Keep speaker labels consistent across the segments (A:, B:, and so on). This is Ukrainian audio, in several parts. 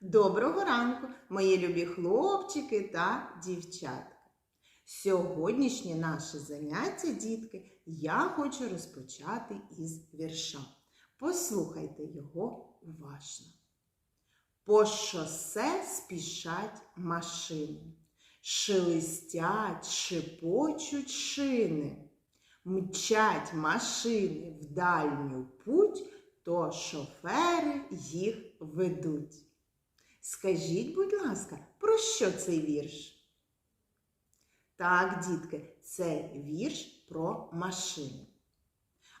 A: Доброго ранку, мої любі хлопчики та дівчатка. Сьогоднішнє наше заняття, дітки, я хочу розпочати із вірша. Послухайте його уважно. По шосе спішать машини, шелестять, шепочуть шини, мчать машини в дальню путь, то шофери їх ведуть. Скажіть, будь ласка, про що цей вірш? Так, дітки, це вірш про машини.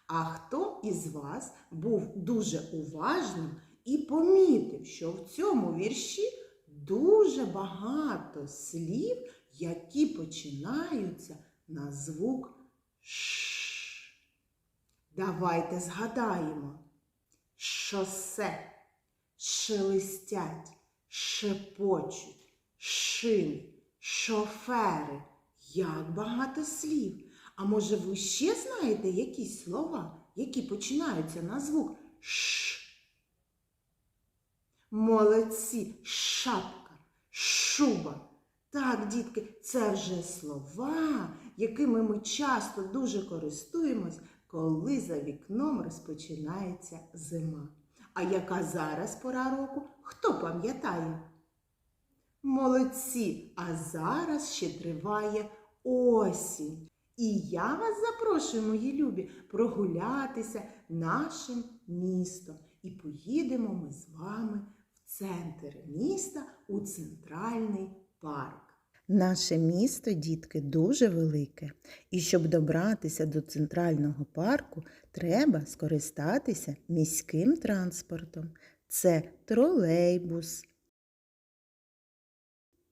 A: А хто із вас був дуже уважним і помітив, що в цьому вірші дуже багато слів, які починаються на звук Ш. Давайте згадаємо. Шосе, шелестять, шепочуть, шини, шофери. Як багато слів. А може ви ще знаєте якісь слова, які починаються на звук Ш? Молодці, шапка, шуба. Так, дітки, це вже слова, якими ми часто дуже користуємось, коли за вікном розпочинається зима. А яка зараз пора року? Хто пам'ятає? Молодці! А зараз ще триває осінь. І я вас запрошую, мої любі, прогулятися нашим містом. І поїдемо ми з вами в центр міста у центральний парк. Наше місто, дітки, дуже велике. І щоб добратися до центрального парку, треба скористатися міським транспортом. Це тролейбус,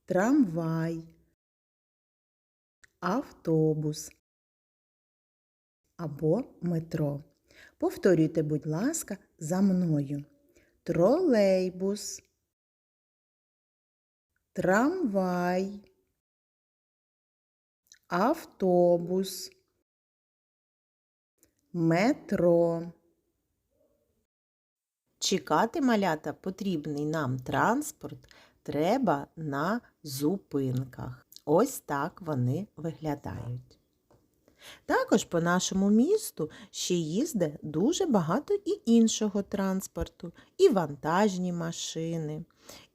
A: трамвай, автобус або метро. Повторюйте, будь ласка, за мною. Тролейбус, трамвай, автобус, метро. Чекати малята потрібний нам транспорт треба на зупинках. Ось так вони виглядають. Також по нашому місту ще їздить дуже багато і іншого транспорту, і вантажні машини,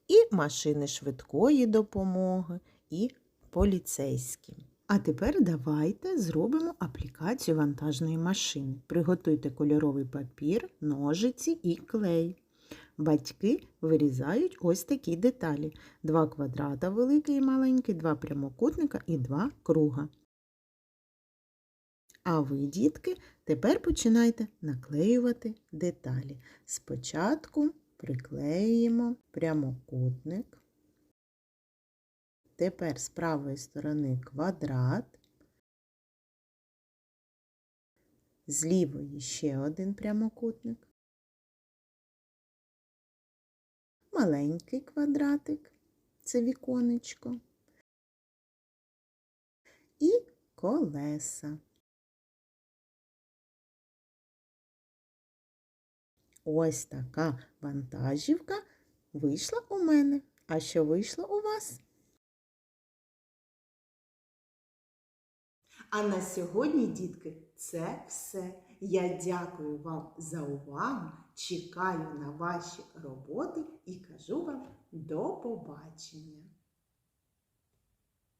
A: і машини швидкої допомоги, і поліцейські. А тепер давайте зробимо аплікацію вантажної машини. Приготуйте кольоровий папір, ножиці і клей. Батьки вирізають ось такі деталі: два квадрата великий і маленький, два прямокутника і два круга. А ви, дітки, тепер починайте наклеювати деталі. Спочатку приклеїмо прямокутник. Тепер з правої сторони квадрат, з лівої ще один прямокутник, маленький квадратик, це віконечко, і колеса. Ось така вантажівка вийшла у мене. А що вийшло у вас? А на сьогодні, дітки, це все. Я дякую вам за увагу, чекаю на ваші роботи і кажу вам до побачення.